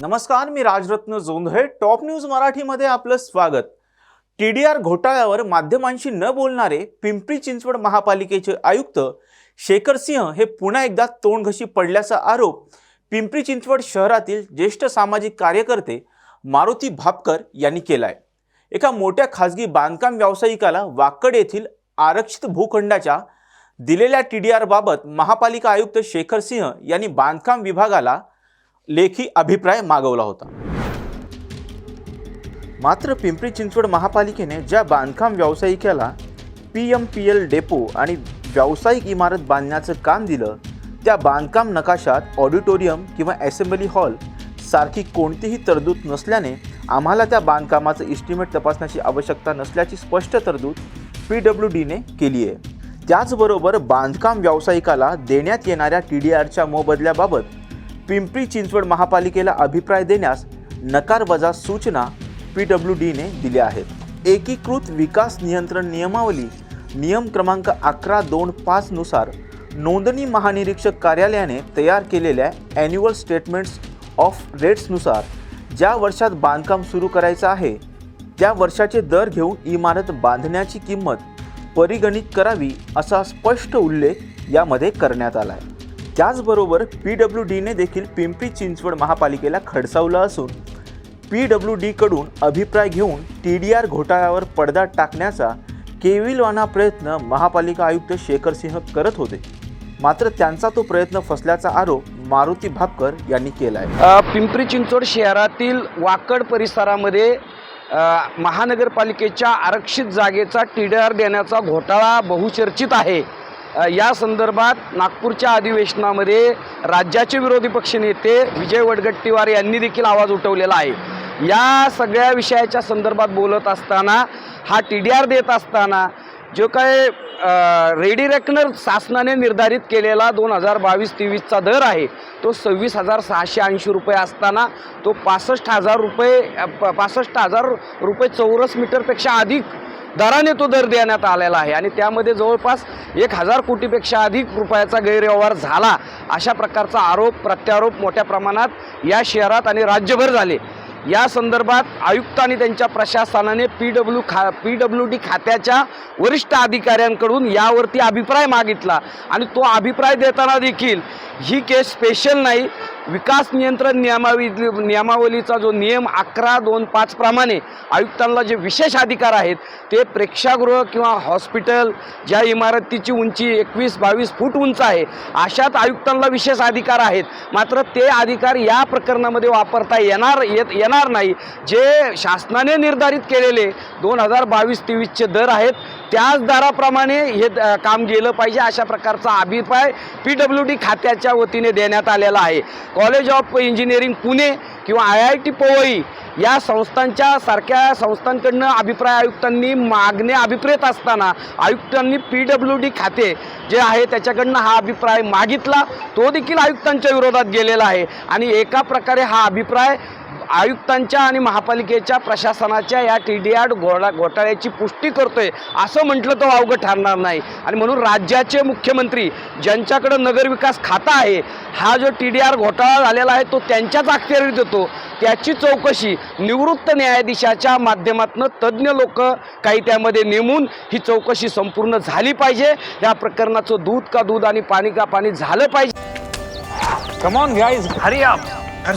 नमस्कार मी Rajratna Jondhale. Top news मराठीमध्ये आपलं स्वागत. टी डी आर घोटाळ्यावर माध्यमांशी न बोलणारे पिंपरी चिंचवड महापालिकेचे आयुक्त शेखर सिंह हे पुन्हा एकदा तोंडघशी पडल्याचा आरोप पिंपरी चिंचवड शहरातील ज्येष्ठ सामाजिक कार्यकर्ते मारुती भापकर यांनी केला आहे एका मोठ्या खाजगी बांधकाम व्यावसायिकाला वाकड येथील आरक्षित भूखंडाच्या दिलेल्या टी डी आरबाबत महापालिका आयुक्त शेखर सिंह यांनी बांधकाम विभागाला लेखी अभिप्राय मागवला होता. मात्र पिंपरी चिंचवड महापालिकेने ज्या बांधकाम व्यावसायिकाला P M P L depot आणि व्यावसायिक इमारत बांधण्याचं काम दिलं त्या बांधकाम नकाशात ऑडिटोरियम किंवा असेंब्ली हॉल सारखी कोणतीही तरतूद नसल्याने आम्हाला त्या बांधकामाचं इस्टिमेट तपासण्याची आवश्यकता नसल्याची स्पष्ट तरतूद पी डब्ल्यू डीने केली आहे. त्याचबरोबर बांधकाम व्यावसायिकाला देण्यात येणाऱ्या टी डी आरच्या मोबदल्याबाबत पिंपरी चिंचवड महापालिकेला अभिप्राय देण्यास नकारवजा सूचना पी डब्ल्यू डीने दिल्या आहेत. एकीकृत विकास नियंत्रण नियमावली नियम क्रमांक अकरा दोन पाचनुसार नोंदणी महानिरीक्षक कार्यालयाने तयार केलेल्या ॲन्युअल स्टेटमेंट्स ऑफ रेट्सनुसार ज्या वर्षात बांधकाम सुरू करायचं आहे त्या वर्षाचे दर घेऊन इमारत बांधण्याची किंमत परिगणित करावी असा स्पष्ट उल्लेख यामध्ये करण्यात आला आहे त्याचबरोबर पी डब्ल्यू डीने देखील पिंपरी चिंचवड महापालिकेला खडसावलं असून पी डब्ल्यू डीकडून अभिप्राय घेऊन टी डी आर घोटाळ्यावर पडदा टाकण्याचा केविलवाना प्रयत्न महापालिका आयुक्त शेखर सिंह करत होते. मात्र त्यांचा तो प्रयत्न फसल्याचा आरोप मारुती भापकर यांनी केला आहे पिंपरी चिंचवड शहरातील वाकड परिसरामध्ये महानगरपालिकेच्या आरक्षित जागेचा टी डी आर देण्याचा घोटाळा बहुचर्चित आहे. या संदर्भात नागपूरच्या अधिवेशनामध्ये राज्याचे विरोधी पक्षनेते विजय वडगट्टीवार यांनी देखील आवाज उठवलेला आहे. या सगळ्या विषयाच्या संदर्भात बोलत असताना हा टी डी आर देत असताना जो काय रेडी रेकनर शासनाने निर्धारित केलेला दोन हजार बावीस तेवीसचा दर आहे तो सव्वीस हजार सहाशे ऐंशी रुपये असताना तो पासष्ट हजार रुपये प- पासष्ट हजार रुपये चौरस मीटरपेक्षा अधिक दराने तो दर देण्यात आलेला आहे. आणि त्यामध्ये जवळपास एक हजार कोटीपेक्षा अधिक रुपयाचा गैरव्यवहार झाला. अशा प्रकारचा आरोप प्रत्यारोप मोठ्या प्रमाणात या शहरात आणि राज्यभर झाले. या संदर्भात आयुक्त आणि त्यांच्या प्रशासनाने पी डब्ल्यू खा पी डब्ल्यू डी खात्याच्या वरिष्ठ अधिकाऱ्यांकडून यावरती अभिप्राय मागितला. आणि तो अभिप्राय देताना देखील ही केस स्पेशल नाही. विकास नियंत्रण नियमावी नियमावलीचा जो नियम अकरा दोन पाच प्रमाणे आयुक्तांना जे विशेष अधिकार आहेत ते प्रेक्षागृह किंवा हॉस्पिटल ज्या इमारतीची उंची एकवीस बावीस फूट उंच आहे अशात आयुक्तांना विशेष अधिकार आहेत. मात्र ते अधिकार या प्रकरणामध्ये वापरता येणार येत येणार नाही. जे शासनाने निर्धारित केलेले दोन हजार बावीस तेवीसचे दर आहेत त्याच दराप्रमाणे हे काम गेलं पाहिजे अशा प्रकारचा अभिप्राय पी डब्ल्यू डी खात्याच्या वतीने देण्यात आलेला आहे. कॉलेज ऑफ इंजिनिअरिंग पुणे किंवा आय आय टी पवई या संस्थांच्या सारख्या संस्थांकडनं अभिप्राय आयुक्तांनी मागणे अभिप्रेत असताना आयुक्तांनी पी डब्ल्यू डी खाते जे आहे त्याच्याकडनं हा अभिप्राय मागितला. तो देखील आयुक्तांच्या विरोधात गेलेला आहे. आणि एका प्रकारे हा अभिप्राय आयुक्तांच्या आणि महापालिकेच्या प्रशासनाच्या या टी डी आर घोडा घोटाळ्याची पुष्टी करतोय असं म्हटलं तर अवघड ठरणार नाही. आणि म्हणून राज्याचे मुख्यमंत्री ज्यांच्याकडं नगरविकास खाता आहे हा जो टी डी आर घोटाळा झालेला आहे तो त्यांच्याच अखत्यारीत येतो त्याची चौकशी निवृत्त न्यायाधीशाच्या माध्यमातून तज्ज्ञ लोक काही त्यामध्ये नेमून ही चौकशी संपूर्ण झाली पाहिजे. या प्रकरणाचं दूध का दूध आणि पाणी का पाणी झालं पाहिजे. कम ऑन गाइस हरी आप अरे